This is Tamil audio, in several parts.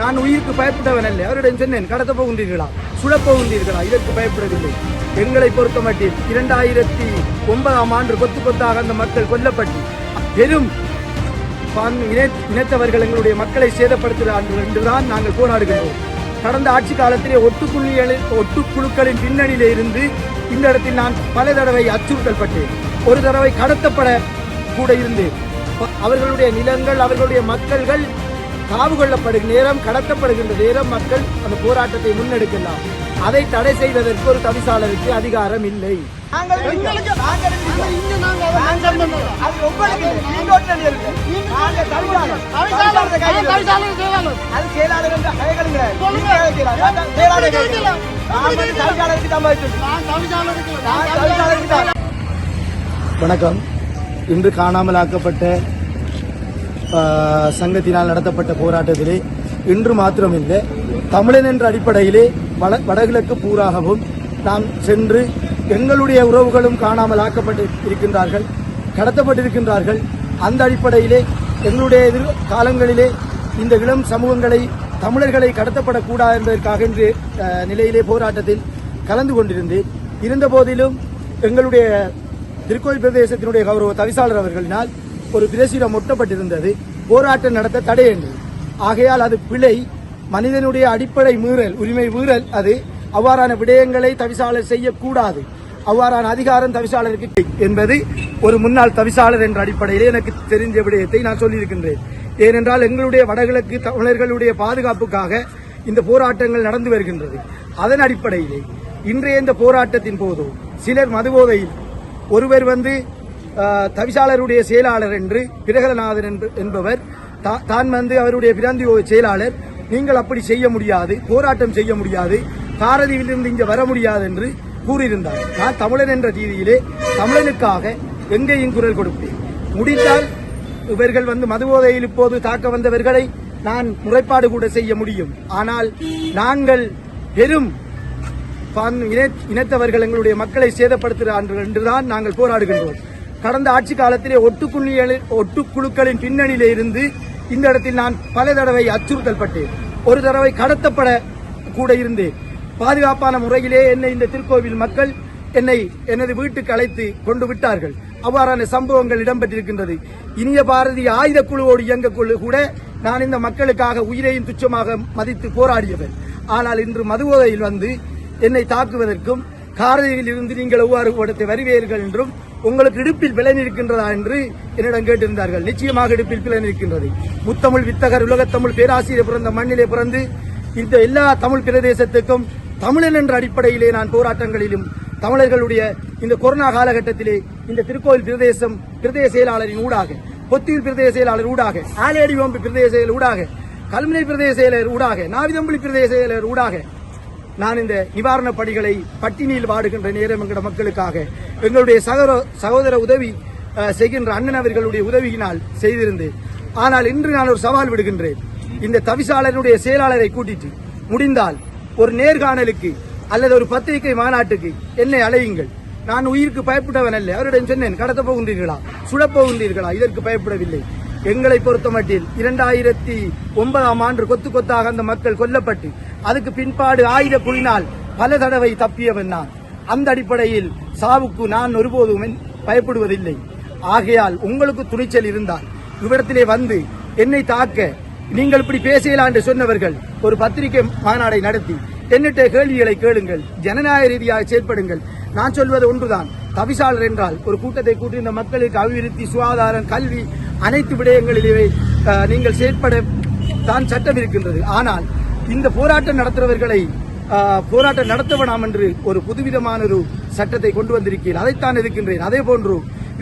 நான் உயிருக்கு பயப்பட்டவன் அல்ல. அவரிடம் சொன்னேன் கடத்த போகின்றீர்களா? சுழப் போகின்றீர்களா? இதற்கு பயப்படவில்லை. எங்களை பொறுத்த மட்டில் இரண்டாயிரத்தி ஒன்பதாம் ஆண்டு கொத்து கொத்தாக அந்த மக்கள் கொல்லப்பட்டு பெரும் இணைத்தவர்கள் எங்களுடைய மக்களை சேதப்படுத்துகிறார்கள் என்றுதான் நாங்கள் போராடுகிறோம் கடந்த ஆட்சி காலத்திலே ஒட்டுக்குழுக்களில் ஒட்டுக்குழுக்களின் பின்னணியிலே இருந்து இந்த இடத்தில் நான் பல தடவை அச்சுறுத்தல் பட்டேன். ஒரு தடவை கடத்தப்பட கூட இருந்தேன். அவர்களுடைய நிலங்கள் அவர்களுடைய மக்கள்கள் காவு கொள்ளப்படுகிற நேரம் கடத்தப்படுகின்ற நேரம் மக்கள் அந்த போராட்டத்தை முன்னெடுக்கலாம். அதை தடை செய்வதற்கு ஒரு தவிசாளருக்கு அதிகாரம் இல்லை. வணக்கம். இன்று காணாமலாக்கப்பட்ட சங்கத்தினால் நடத்தப்பட்ட போராட்டத்திலே இன்று மாத்திரமில்லை தமிழன் என்ற அடிப்படையிலே வட வடகிழக்கு பூராகவும் நாம் சென்று எங்களுடைய உறவுகளும் காணாமல் ஆக்கப்பட்டு இருக்கின்றார்கள் கடத்தப்பட்டிருக்கின்றார்கள். அந்த அடிப்படையிலே எங்களுடைய எதிர் காலங்களிலே இந்த இளம் சமூகங்களை தமிழர்களை கடத்தப்படக்கூடாது என்பதற்காக இன்று நிலையிலே போராட்டத்தில் கலந்து கொண்டிருந்தேன். இருந்த போதிலும் எங்களுடைய திருக்கோயில் பிரதேசத்தினுடைய கௌரவ தவிசாளர் அவர்களினால் ஒரு பிரசுரம் ஒட்டப்பட்டிருந்தது. போராட்டம் நடத்த தடை என்று ஆகையால் அது பிழை. மனிதனுடைய அடிப்படை மீறல் உரிமை மீறல் அது. அவ்வாறான விடயங்களை தவிசாளர் செய்யக்கூடாது. அவ்வாறான அதிகாரம் தவிசாளருக்கு என்பது ஒரு முன்னாள் தவிசாளர் என்ற அடிப்படையிலே எனக்கு தெரிஞ்ச விடயத்தை நான் சொல்லியிருக்கின்றேன். ஏனென்றால் எங்களுடைய வடகிழக்கு தமிழர்களுடைய பாதுகாப்புக்காக இந்த போராட்டங்கள் நடந்து வருகின்றது. அதன் அடிப்படையிலே இன்றைய இந்த போராட்டத்தின் போதோ சிலர் மதுபோதையில் ஒருவர் வந்து தவிசாளருடைய செயலாளர் என்று பிரகலநாதன் என்று என்பவர் தா- தான் வந்து அவருடைய பிராந்தி செயலாளர். நீங்கள் அப்படி செய்ய முடியாது போராட்டம் செய்ய முடியாது காரதியிலிருந்து இங்கே வர முடியாது என்று கூறியிருந்தார். நான் தமிழன் என்ற ரீதியிலே தமிழனுக்காக எங்கேயும் குரல் கொடுப்பேன். முடித்தால் இவர்கள் வந்து மதுபோதையில் இப்போது தாக்க வந்தவர்களை நான் முறைப்பாடு கூட செய்ய முடியும். ஆனால் நாங்கள் பெரும் பான்- இனத்தவர்கள் எங்களுடைய மக்களை சேதப்படுத்துகிறார்கள் என்றுதான் நாங்கள் போராடுகின்றோம். கடந்த ஆட்சி காலத்திலே ஒட்டுக்குழு ஒட்டுக்குழுக்களின் பின்னணியிலே இருந்து இந்த இடத்தில் நான் பல தடவை அச்சுறுத்தல் பட்டேன் ஒரு தடவை கடத்தப்பட கூட இருந்தேன். பாதுகாப்பான முறையிலே என்னை இந்த திருக்கோவில் மக்கள் என்னை எனது வீட்டுக்கு அழைத்து கொண்டு விட்டார்கள். அவ்வாறான சம்பவங்கள் இடம்பெற்றிருக்கின்றது. இனிய பாரதி ஆயுத குழுவோடு இயங்கக்குழு கூட நான் இந்த மக்களுக்காக உயிரையும் துச்சமாக மதித்து போராடியவர் ஆனால் இன்று மதுபோதையில் வந்து என்னை தாக்குவதற்கும் காரதியில் இருந்து நீங்கள் எவ்வாறு கூடத்தை வருவீர்கள் என்றும் உங்களுக்கு இடுப்பில் பிளன் இருக்கின்றதா என்று என்னிடம் கேட்டிருந்தார்கள். நிச்சயமாக இடுப்பில் பிளன் இருக்கின்றது முத்தமிழ் வித்தகர் உலகத்தமிழ் பேராசிரியர் பிறந்த மண்ணிலே பிறந்து இந்த எல்லா தமிழ் பிரதேசத்துக்கும் தமிழன் என்ற அடிப்படையிலே நான் போராட்டங்களிலும் தமிழர்களுடைய இந்த கொரோனா காலகட்டத்திலே இந்த திருக்கோயில் பிரதேசம் பிரதேச செயலாளரின் ஊடாக பொத்தியூர் பிரதேச செயலாளர் ஊடாக ஆலேடி ஓம்பு பிரதேச செயலர் ஊடாக கல்முனை பிரதேச செயலர் ஊடாக நாவிதம்புலி பிரதேச செயலர் ஊடாக நான் இந்த நிவாரணப் பணிகளை பட்டினியில் வாடுகின்ற நேரம் என்கிற மக்களுக்காக எங்களுடைய சகோதர சகோதர உதவி செய்கின்ற அண்ணன் அவர்களுடைய உதவியினால் செய்திருந்தேன் ஆனால் இன்று நான் ஒரு சவால் விடுகின்றேன். இந்த தவிசாளருடைய செயலாளரை கூட்டிட்டு முடிந்தால் ஒரு நேர்காணலுக்கு அல்லது ஒரு பத்திரிகை மாநாட்டுக்கு என்னை அழையுங்கள். நான் உயிருக்கு பயப்பட்டவன் அல்ல. அவரிடம் சொன்னேன் கடத்த போகின்றீர்களா? சுடப்போகின்றீர்களா இதற்கு பயப்படவில்லை. எங்களை பொறுத்த மட்டில் இரண்டாயிரத்தி ஒன்பதாம் ஆண்டு கொத்து கொத்தாக அந்த மக்கள் கொல்லப்பட்டு அதுக்கு பின்பாடு ஆயுத குழினால் பல தடவை தப்பியவன் நான். அந்த அடிப்படையில் சாவுக்கு நான் ஒருபோதும் பயப்படுவதில்லை. ஆகையால் உங்களுக்கு துணிச்சல் இருந்தால் இவ்விடத்திலே வந்து என்னை தாக்க நீங்கள் இப்படி பேசலாம் என்று சொன்னவர்கள் ஒரு பத்திரிகை மாநாடை நடத்தி என்னிட்ட கேள்விகளை கேளுங்கள் ஜனநாயக ரீதியாக செயல்படுங்கள். நான் சொல்வது ஒன்றுதான். தவிசாளர் என்றால் ஒரு கூட்டத்தை கூட்டி இந்த மக்களுக்கு அபிவிருத்தி சுகாதாரம் கல்வி அனைத்து விடயங்களிலே நீங்கள் செயற்பட தான் சட்டம் இருக்கின்றது. ஆனால் இந்த போராட்டம் நடத்துறவர்களை போராட்டம் நடத்த என்று ஒரு புதுவிதமான ஒரு சட்டத்தை கொண்டு வந்திருக்கிறேன் அதைத்தான் இருக்கின்றேன். அதே போன்று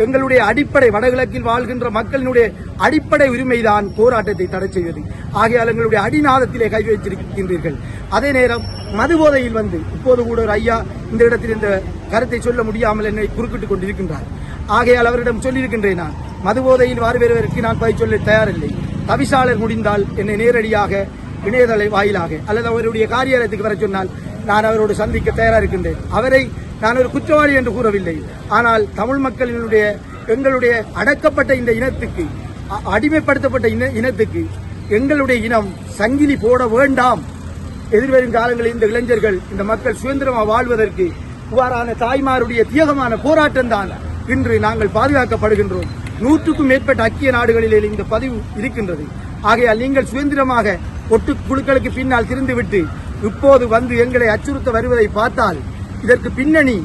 எங்களுடைய அடிப்படை வடகிழக்கில் வாழ்கின்ற மக்களினுடைய அடிப்படை உரிமைதான் போராட்டத்தை தடை செய்வது. ஆகையால் எங்களுடைய அடிநாதத்திலே கை வைத்திருக்கின்றீர்கள். அதே நேரம் மதுபோதையில் வந்து இப்போது கூட ஒரு ஐயா இந்த இடத்தில் இந்த கருத்தை சொல்ல முடியாமல் என்னை குறுக்கிட்டுக் கொண்டிருக்கின்றார். ஆகையால் அவரிடம் சொல்லியிருக்கின்றேன் நான் மதுபோதையில் வருவதற்கு நான் பதில் சொல்ல தயாரில்லை. தவிசாளர் முடிந்தால் என்னை நேரடியாக இணையதள வாயிலாக அல்லது அவருடைய காரியாலயத்துக்கு வர சொன்னால் நான் அவரோடு சந்திக்க தயாராக இருக்கின்றேன். அவரை நான் ஒரு குற்றவாளி என்று கூறவில்லை. ஆனால் தமிழ் மக்களினுடைய எங்களுடைய அடக்கப்பட்ட இந்த இனத்துக்கு அ- அடிமைப்படுத்தப்பட்ட இன இனத்துக்கு எங்களுடைய இனம் சங்கிலி போட வேண்டாம். எதிர்வரும் காலங்களில் இந்த இளைஞர்கள் இந்த மக்கள் சுதந்திரமாக வாழ்வதற்கு இவ்வாறான தாய்மாருடைய தியகமான போராட்டம் தான். இன்று நாங்கள் பாதுகாக்கப்படுகின்றோம். நூற்றுக்கும் மேற்பட்ட ஐக்கிய நாடுகளிலே இந்த பதிவு இருக்கின்றது. ஆகையால் நீங்கள் சுதந்திரமாக ஒட்டு குழுக்களுக்கு பின்னால் திருந்துவிட்டு இப்போது வந்து எங்களை அச்சுறுத்த வருவதை பார்த்தால் இதற்கு பின்னணி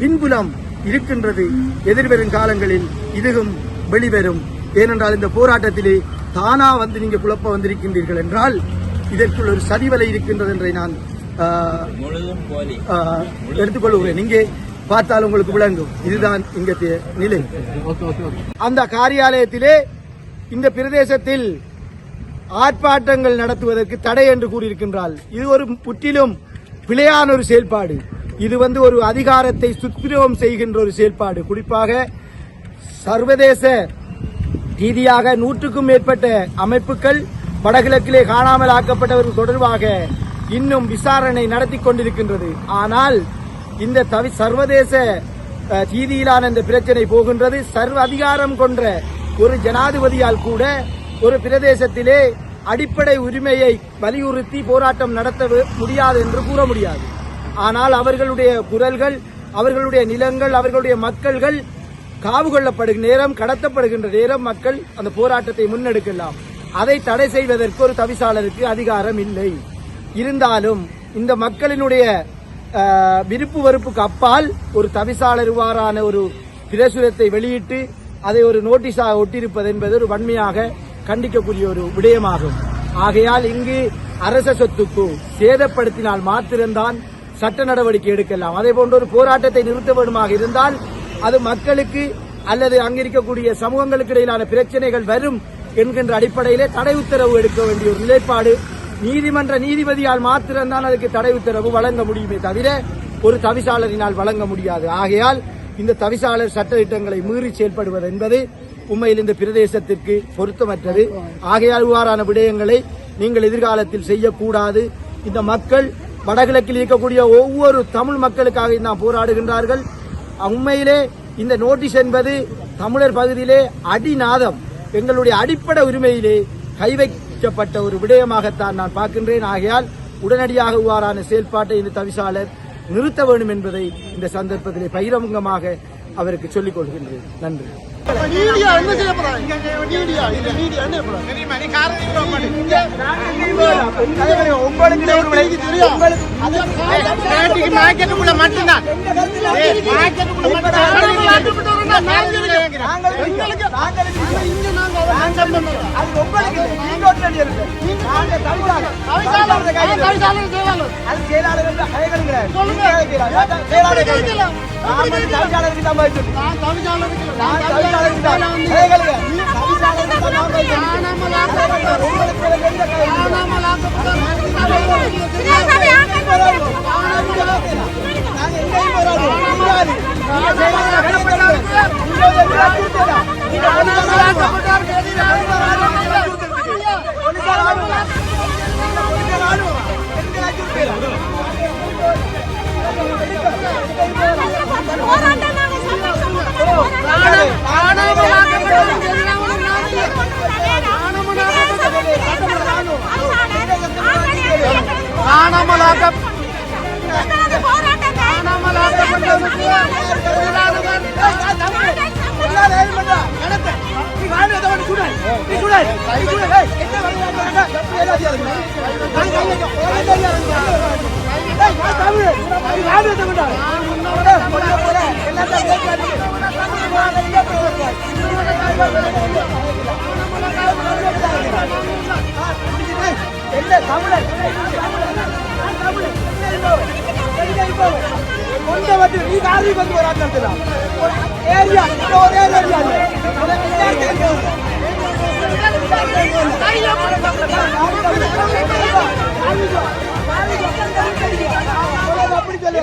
பின்புலம் இருக்கின்றது. எதிர்வரும் காலங்களில் இதுவும் வெளிவரும். ஏனென்றால் இந்த போராட்டத்திலே தானா வந்து நீங்க குழப்ப வந்திருக்கின்றீர்கள் என்றால் இதற்குள் ஒரு சதிவலை இருக்கின்றது என்றை நான் எடுத்துக்கொள்கிறேன் இங்கே பார்த்தால் உங்களுக்கு விளங்கும். இதுதான் இங்கத்திய நிலை. அந்த காரியாலயத்திலே இந்த பிரதேசத்தில் ஆர்ப்பாட்டங்கள் நடத்துவதற்கு தடை என்று கூறியிருக்கின்றால் இது ஒரு முற்றிலும் பிழையான ஒரு செயல்பாடு. இது வந்து ஒரு அதிகாரத்தை சுத்பிரயோகம் செய்கின்ற ஒரு செயல்பாடு. குறிப்பாக சர்வதேச ரீதியாக நூற்றுக்கும் மேற்பட்ட அமைப்புகள் வடகிழக்கிலே காணாமல் ஆக்கப்பட்டவர்கள் தொடர்பாக இன்னும் விசாரணை நடத்தி கொண்டிருக்கின்றது. ஆனால் இந்த தவி சர்வதேச ரீதியிலான இந்த பிரச்சனை போகின்றது. சர்வ அதிகாரம் கொன்ற ஒரு ஜனாதிபதியால் கூட ஒரு பிரதேசத்திலே அடிப்படை உரிமையை வலியுறுத்தி போராட்டம் நடத்த முடியாது என்று கூற முடியாது. ஆனால் அவர்களுடைய குரல்கள் அவர்களுடைய நிலங்கள் அவர்களுடைய மக்கள்கள் காவு கொள்ளப்படுகிற நேரம் கடத்தப்படுகின்ற நேரம் மக்கள் அந்த போராட்டத்தை முன்னெடுக்கலாம். அதை தடை செய்வதற்கு ஒரு தவிசாளருக்கு அதிகாரம் இல்லை. இருந்தாலும் இந்த மக்களினுடைய விருப்பு வெறுப்புக்கு அப்பால் ஒரு தவிசாளர் இவ்வாறான ஒரு பிரசுரத்தை வெளியிட்டு அதை ஒரு நோட்டீஸாக ஒட்டியிருப்பது என்பது ஒரு வன்மையாக கண்டிக்கக்கூடிய ஒரு விடயமாகும். ஆகையால் இங்கு அரச சொத்துக்கு சேதப்படுத்தினால் மாத்திருந்தான் சட்ட நடவடிக்கை எடுக்கலாம். அதே போன்ற ஒரு போராட்டத்தை நிறுத்த வேண்டுமாக இருந்தால் அது மக்களுக்கு அல்லது அங்கிருக்கக்கூடிய சமூகங்களுக்கு இடையிலான பிரச்சனைகள் வரும் என்கின்ற அடிப்படையிலே தடை உத்தரவு எடுக்க வேண்டிய ஒரு நிலைப்பாடு நீதிமன்ற நீதிபதியால் மாத்திரம்தான் அதுக்கு தடை உத்தரவு வழங்க முடியுமே தவிர ஒரு தவிசாளரினால் வழங்க முடியாது. ஆகையால் இந்த தவிசாளர் சட்ட திட்டங்களை மீறி செயல்படுவது என்பது உண்மையில் இந்த பிரதேசத்திற்கு பொருத்தமற்றது. ஆகையால் இவ்வாறான விடயங்களை நீங்கள் எதிர்காலத்தில் செய்யக்கூடாது. இந்த மக்கள் வடகிழக்கில் இருக்கக்கூடிய ஒவ்வொரு தமிழ் மக்களுக்காக நாம் போராடுகின்றார்கள். உண்மையிலே இந்த நோட்டீஸ் என்பது தமிழர் பகுதியிலே அடிநாதம். எங்களுடைய அடிப்படை உரிமையிலே கை வைக்கப்பட்ட ஒரு விடயமாகத்தான் நான் பார்க்கின்றேன். ஆகையால் உடனடியாக இவ்வாறான செயல்பாட்டை இந்த தவிசாளர் நிறுத்த வேண்டும் என்பதை இந்த சந்தர்ப்பத்திலே பகிரங்கமாக அவருக்கு சொல்லிக் கொள்கின்றேன். நன்றி. மீடியா என்ன செய்ய போறாங்க மீடியா என்ன போறாங்க தெரியுமா நீ உங்களுக்கு ஒரு தெரியும் மார்க்கெட்டுக்குள்ள மட்டும்தான் மார்க்கெட்டுக்குள்ள రాజు என்ன தமிழர் கொண்ட வந்து நீ காரி வந்து ஒரு ஆட்டம் ஏரியா ஒரு ஏரியா அப்படி சொல்லி